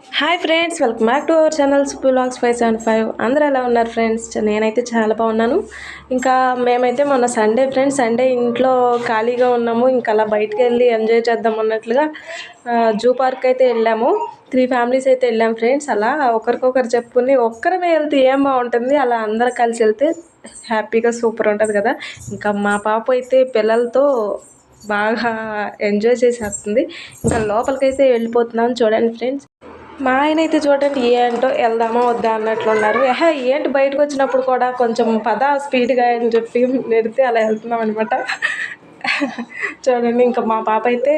Hi friends welcome back to our channel blogs five seven five అందరూ ఎలా ఉన్నారు friends నేనైతే చాలా బాగున్నాను. ఇంకా మేమైతే మొన్న సండే ఫ్రెండ్స్ సండే ఇంట్లో ఖాళీగా ఉన్నాము. ఇంకా అలా బయటకు వెళ్ళి ఎంజాయ్ చేద్దాం అన్నట్లుగా జూ పార్క్ అయితే వెళ్ళాము. త్రీ ఫ్యామిలీస్ అయితే వెళ్ళాం ఫ్రెండ్స్ అలా ఒకరికొకరు చెప్పుకుని ఒక్కరమే వెళ్తే ఏం బాగుంటుంది? అలా అందరం కలిసి వెళ్తే హ్యాపీగా సూపర్ ఉంటుంది కదా. ఇంకా మా పాప అయితే పిల్లలతో బాగా ఎంజాయ్ చేసేస్తుంది. ఇంకా లోపలికైతే వెళ్ళిపోతున్నాం చూడండి ఫ్రెండ్స్ మా ఆయన అయితే చూడండి ఏంటో వెళ్దామా వద్దా అన్నట్లు ఉన్నారు. ఏంటి బయటకు వచ్చినప్పుడు కూడా కొంచెం పద స్పీడ్గా అని చెప్పి నెడితే అలా వెళ్తున్నాం అనమాట చూడండి ఇంకా మా పాప అయితే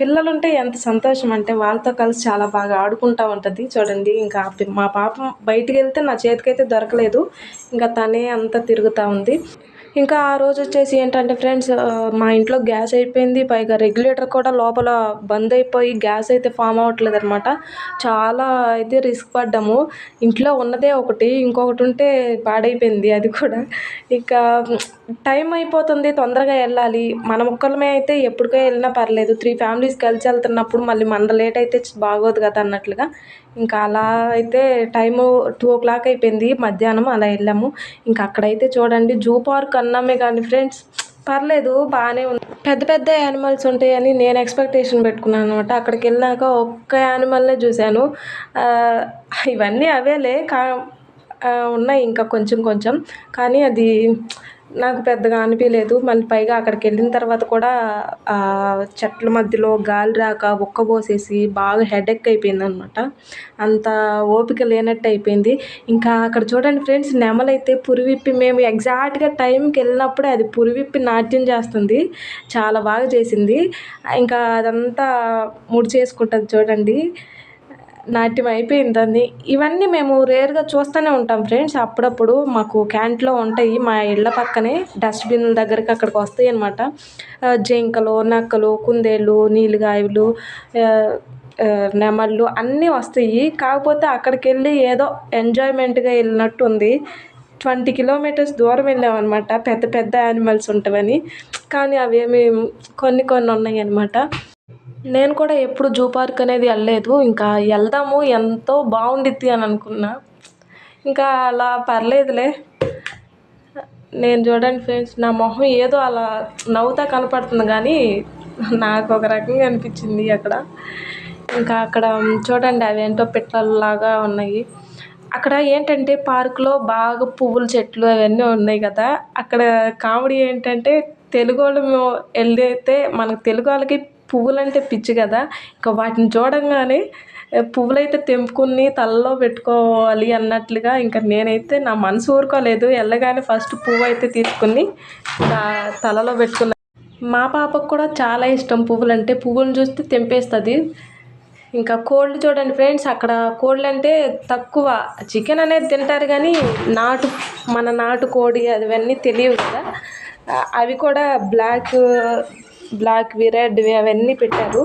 పిల్లలు ఉంటే ఎంత సంతోషం అంటే వాళ్ళతో కలిసి చాలా బాగా ఆడుకుంటూ ఉంటుంది. చూడండి ఇంకా మా పాప బయటికి వెళ్తే నా చేతికైతే దొరకలేదు. ఇంకా తనే అంతా తిరుగుతూ ఉంది. ఇంకా ఆ రోజు వచ్చేసి ఏంటంటే ఫ్రెండ్స్ మా ఇంట్లో గ్యాస్ అయిపోయింది. పైగా రెగ్యులేటర్ కూడా లోపల బంద్ అయిపోయి గ్యాస్ అయితే ఫామ్ అవ్వట్లేదు అనమాట చాలా అయితే రిస్క్ పడ్డాము. ఇంట్లో ఉన్నదే ఒకటి ఇంకొకటి ఉంటే పాడైపోయింది అది కూడా. ఇంకా టైం అయిపోతుంది తొందరగా వెళ్ళాలి. మన ఒక్కళ్ళమే అయితే ఎప్పటికో వెళ్ళినా పర్లేదు. త్రీ ఫ్యామిలీస్ కలిసి వెళ్తున్నప్పుడు మళ్ళీ మన లేట్ అయితే బాగోదు కదా అన్నట్లుగా. ఇంకా అలా అయితే టైము టూ ఓ క్లాక్ అయిపోయింది. మధ్యాహ్నం అలా వెళ్ళాము. ఇంకా అక్కడైతే చూడండి జూ పార్క్ అన్నామే కానీ ఫ్రెండ్స్ పర్లేదు బాగానే ఉంది. పెద్ద పెద్ద యానిమల్స్ ఉంటాయని నేను ఎక్స్పెక్టేషన్ పెట్టుకున్నాను అనమాట అక్కడికి వెళ్ళాక ఒక్క యానిమల్నే చూశాను. ఇవన్నీ అవేలే కా ఉన్నాయి ఇంకా కొంచెం కొంచెం. కానీ అది నాకు పెద్దగా అనిపించలేదు మళ్ళీ పైగా అక్కడికి వెళ్ళిన తర్వాత కూడా ఆ చెట్ల మధ్యలో గాలి రాక ఉక్కబోసేసి బాగా హెడేక్ అయిపోయింది అనమాట అంత ఓపిక లేనట్టు అయిపోయింది. ఇంకా అక్కడ చూడండి ఫ్రెండ్స్ నెమలైతే పురివిప్పి మేము ఎగ్జాక్ట్గా టైంకి వెళ్ళినప్పుడే అది పురివిప్పి నాట్యం చేస్తుంది. చాలా బాగా చేసింది. ఇంకా అదంతా ముడి చేసుకుంటుంది చూడండి. నాట్యం అయిపోయింది ఇవన్నీ మేము రేర్గా చూస్తూనే ఉంటాం ఫ్రెండ్స్. అప్పుడప్పుడు మాకు క్యాంట్లో ఉంటాయి. మా ఇళ్ళ పక్కనే డస్ట్బిన్ దగ్గరికి అక్కడికి వస్తాయి అనమాట జింకలు నక్కలు కుందేళ్ళు నీలుగాయలు నెమళ్ళు అన్నీ వస్తాయి. కాకపోతే అక్కడికి వెళ్ళి ఏదో ఎంజాయ్మెంట్గా వెళ్ళినట్టు ఉంది ట్వంటీ కిలోమీటర్స్ దూరం వెళ్ళామన్నమాట పెద్ద పెద్ద యానిమల్స్ ఉంటావని. కానీ అవేమి కొన్ని కొన్ని ఉన్నాయి అన్నమాట. నేను కూడా ఎప్పుడు జూ పార్క్ అనేది వెళ్ళలేదు. ఇంకా వెళ్దాము ఎంతో బాగుండిద్ది అని అనుకున్నా. ఇంకా అలా పర్లేదులే. నేను చూడండి ఫ్రెండ్స్ నా మొహం ఏదో అలా నవ్వుతా కనపడుతుంది కానీ నాకు ఒక రకంగా అనిపించింది అక్కడ. ఇంకా అక్కడ చూడండి అవేంటో పిట్టలలాగా ఉన్నాయి. అక్కడ ఏంటంటే పార్కులో బాగా పువ్వుల చెట్లు అవన్నీ ఉన్నాయి కదా. అక్కడ కామెడీ ఏంటంటే తెలుగు వాళ్ళు వెళ్ళైతే మనకు తెలుగు వాళ్ళకి పువ్వులంటే పిచ్చి కదా. ఇంకా వాటిని చూడంగానే పువ్వులైతే తెంపుకుని తలలో పెట్టుకోవాలి అన్నట్లుగా ఇంకా నేనైతే నా మనసు ఊరుకోలేదు. వెళ్ళగానే ఫస్ట్ పువ్వు అయితే తీసుకుని తలలో పెట్టుకున్నా. మా పాపకు కూడా చాలా ఇష్టం పువ్వులు అంటే పువ్వులను చూస్తే తెంపేస్తుంది. ఇంకా కోళ్ళు చూడండి ఫ్రెండ్స్ అక్కడ కోళ్ళు అంటే తక్కువ. చికెన్ అనేది తింటారు కానీ నాటు మన నాటు కోడి అవన్నీ తెలియవు కదా. అవి కూడా బ్లాక్ బ్లాక్వి రెడ్వి అవన్నీ పెట్టారు.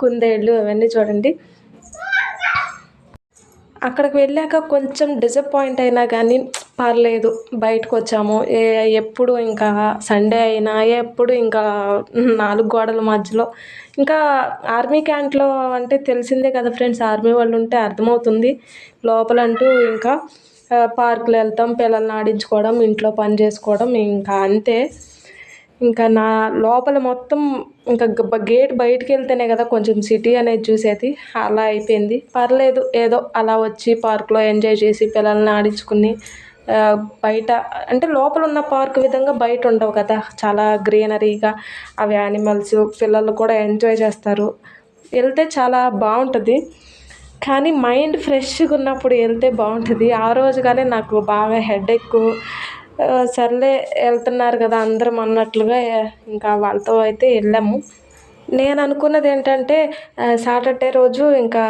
కుందేళ్ళు అవన్నీ చూడండి. అక్కడికి వెళ్ళాక కొంచెం డిసప్పాయింట్ అయినా కానీ పర్లేదు బయటకు వచ్చాము. ఏ ఎప్పుడు ఇంకా సండే అయినా ఎప్పుడు ఇంకా నాలుగు గోడల మధ్యలో. ఇంకా ఆర్మీ క్యాంట్లో అంటే తెలిసిందే కదా ఫ్రెండ్స్ ఆర్మీ వాళ్ళు ఉంటే అర్థమవుతుంది. లోపలంటూ ఇంకా పార్కులు వెళ్తాం పిల్లల్ని ఆడించుకోవడం ఇంట్లో పని చేసుకోవడం ఇంకా అంతే. ఇంకా నా లోపల మొత్తం ఇంకా గేట్ బయటికి వెళ్తేనే కదా కొంచెం సిటీ అనేది చూసేది. అలా అయిపోయింది. పర్లేదు ఏదో అలా వచ్చి పార్క్లో ఎంజాయ్ చేసి పిల్లల్ని ఆడించుకుని బయట అంటే లోపల ఉన్న పార్క్ విధంగా బయట ఉండవు కదా. చాలా గ్రీనరీగా అవి యానిమల్స్ పిల్లలు కూడా ఎంజాయ్ చేస్తారు. వెళ్తే చాలా బాగుంటుంది. కానీ మైండ్ ఫ్రెష్గా ఉన్నప్పుడు వెళ్తే బాగుంటుంది. ఆ రోజు కానీ నాకు బాగా హెడ్ ఎక్కువ సర్లే వెళ్తున్నారు కదా అందరం అన్నట్లుగా ఇంకా వాళ్ళతో అయితే వెళ్ళాము. నేను అనుకున్నది ఏంటంటే సాటర్డే రోజు ఇంకా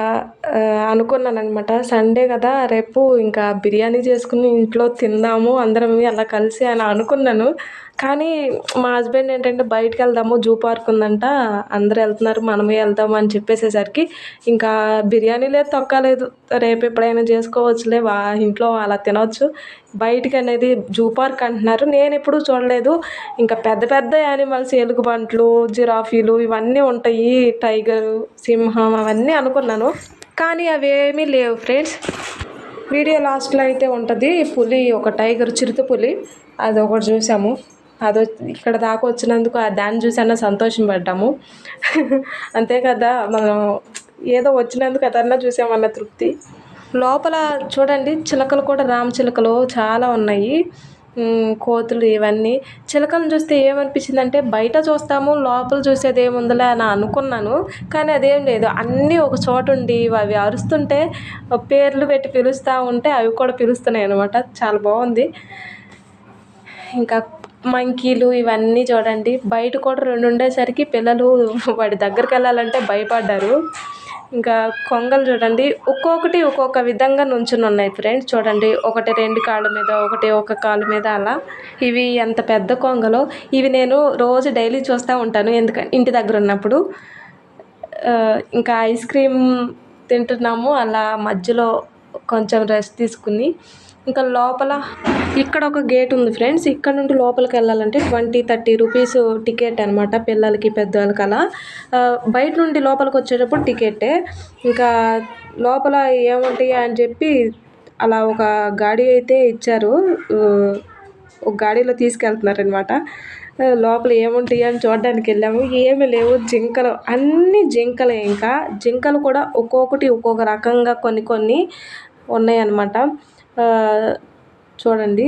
అనుకున్నాను అనమాట సండే కదా రేపు ఇంకా బిర్యానీ చేసుకుని ఇంట్లో తిందాము అందరం అలా కలిసి అని అనుకున్నాను. కానీ మా హస్బెండ్ ఏంటంటే బయటకు వెళ్దాము జూ పార్క్ ఉందంట అందరు వెళ్తున్నారు మనమే వెళ్దాము అని చెప్పేసేసరికి ఇంకా బిర్యానీ లేదు తొక్కలేదు. రేపు ఎప్పుడైనా చేసుకోవచ్చులే వా ఇంట్లో అలా తినవచ్చు బయటికి అనేది జూ పార్క్ అంటున్నారు. నేను ఎప్పుడూ చూడలేదు. ఇంకా పెద్ద పెద్ద యానిమల్స్ ఎలుగుబంట్లు జిరాఫీలు ఇవన్నీ ఉంటాయి. టైగర్ సింహం అవన్నీ అనుకున్నాను. కానీ అవేమీ లేవు ఫ్రెండ్స్. వీడియో లాస్ట్లో అయితే ఉంటుంది. పులి ఒక టైగర్ చిరుత పులి. అది ఒకటి చూసాము. అది ఇక్కడ దాకా వచ్చినందుకు దాన్ని చూసన్నా సంతోషం పడ్డాము. అంతే కదా మనం ఏదో వచ్చినందుకు అదన్నా చూసామన్న తృప్తి. లోపల చూడండి చిలకలు కూడా రామచిలకలు చాలా ఉన్నాయి. కోతులు ఇవన్నీ. చిలకలను చూస్తే ఏమనిపించిందంటే బయట చూస్తాము లోపల చూసేది ఏముందిలే అని అనుకున్నాను. కానీ అదేం లేదు. అన్నీ ఒక చోట ఉండి అవి అరుస్తుంటే పేర్లు పెట్టి పిలుస్తూ ఉంటే అవి కూడా పిలుస్తున్నాయి అనమాట చాలా బాగుంది. ఇంకా మంకీలు ఇవన్నీ చూడండి. బయట కూడా రెండు ఉండేసరికి పిల్లలు వాడి దగ్గరికి వెళ్ళాలంటే భయపడ్డారు. ఇంకా కొంగలు చూడండి. ఒక్కొక్కటి ఒక్కొక్క విధంగా నుంచుని ఉన్నాయి ఫ్రెండ్స్. చూడండి ఒకటి రెండు కాళ్ళ మీద ఒకటి ఒక కాలు మీద అలా. ఇవి ఎంత పెద్ద కొంగలో. ఇవి నేను రోజు డైలీ చూస్తూ ఉంటాను ఎందుకంటే ఇంటి దగ్గర ఉన్నప్పుడు. ఇంకా ఐస్ క్రీమ్ తింటున్నాము. అలా మధ్యలో కొంచెం రెస్ట్ తీసుకుని ఇంకా లోపల ఇక్కడ ఒక గేట్ ఉంది ఫ్రెండ్స్. ఇక్కడ నుండి లోపలికి వెళ్ళాలంటే ట్వంటీ థర్టీ రూపీస్ టికెట్ అనమాట పిల్లలకి పెద్దవాళ్ళకి అలా. బయట నుండి లోపలికి వచ్చేటప్పుడు టికెటే. ఇంకా లోపల ఏముంటాయి అని చెప్పి అలా ఒక గాడి అయితే ఇచ్చారు. ఒక గాడిలో తీసుకెళ్తున్నారనమాట లోపల ఏముంటాయి అని చూడడానికి వెళ్ళాము. ఏమీ లేవు జింకలు అన్ని జింకలే ఇంకా. జింకలు కూడా ఒక్కొక్కటి ఒక్కొక్క రకంగా కొన్ని కొన్ని ఉన్నాయన్నమాట. చూడండి.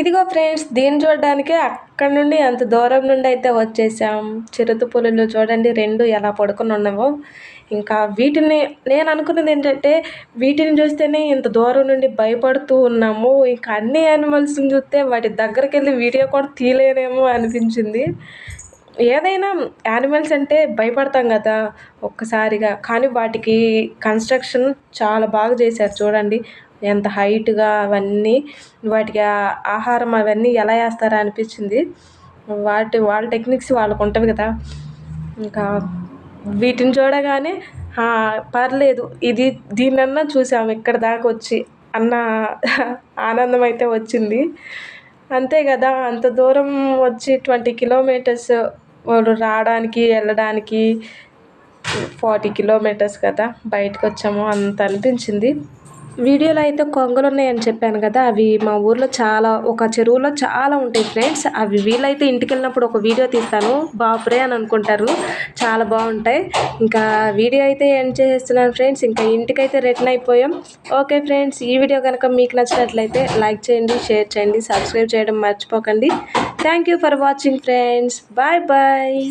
ఇదిగో ఫ్రెండ్స్ దీన్ని చూడడానికి అక్కడ నుండి అంత దూరం నుండి అయితే వచ్చేసాం. చిరుత పులులు చూడండి రెండు ఎలా పడుకుని ఉన్నామో ఇంకా వీటిని నేను అనుకున్నది ఏంటంటే వీటిని చూస్తేనే ఇంత దూరం నుండి భయపడుతూ ఉన్నాము. ఇంకా అన్ని యానిమల్స్ని చూస్తే వాటి దగ్గరికి వెళ్ళి వీడియో కూడా తీయలేనేమో అనిపించింది. ఏదైనా యానిమల్స్ అంటే భయపడతాం కదా ఒక్కసారిగా. కానీ వాటికి కన్స్ట్రక్షన్ చాలా బాగా చేశారు చూడండి. ఎంత హైట్గా అవన్నీ వాటికి ఆహారం అవన్నీ ఎలా వేస్తారా అనిపించింది. వాటి వాళ్ళ టెక్నిక్స్ వాళ్ళకు ఉంటుంది కదా. ఇంకా వీటిని చూడగానే పర్లేదు ఇది దీన్నన్నా చూసాము ఇక్కడ దాకా వచ్చి అన్న ఆనందం అయితే వచ్చింది. అంతే కదా అంత దూరం వచ్చి ట్వంటీ కిలోమీటర్స్ వాళ్ళు రావడానికి వెళ్ళడానికి ఫార్టీ కిలోమీటర్స్ కదా బయటకు వచ్చాము అంత అనిపించింది. వీడియోలో అయితే కొంగలు ఉన్నాయని చెప్పాను కదా అవి మా ఊర్లో చాలా ఒక చెరువులో చాలా ఉంటాయి ఫ్రెండ్స్. అవి వీళ్ళైతే ఇంటికి వెళ్ళినప్పుడు ఒక వీడియో తీస్తాను. బాపురే అని అనుకుంటారు. చాలా బాగుంటాయి. ఇంకా వీడియో అయితే ఎండ్ చేసేస్తున్నాను ఫ్రెండ్స్. ఇంకా ఇంటికైతే రిటర్న్ అయిపోయాం. ఓకే ఫ్రెండ్స్ ఈ వీడియో కనుక మీకు నచ్చినట్లయితే లైక్ చేయండి షేర్ చేయండి సబ్స్క్రైబ్ చేయడం మర్చిపోకండి. Thank you for watching friends. Bye bye.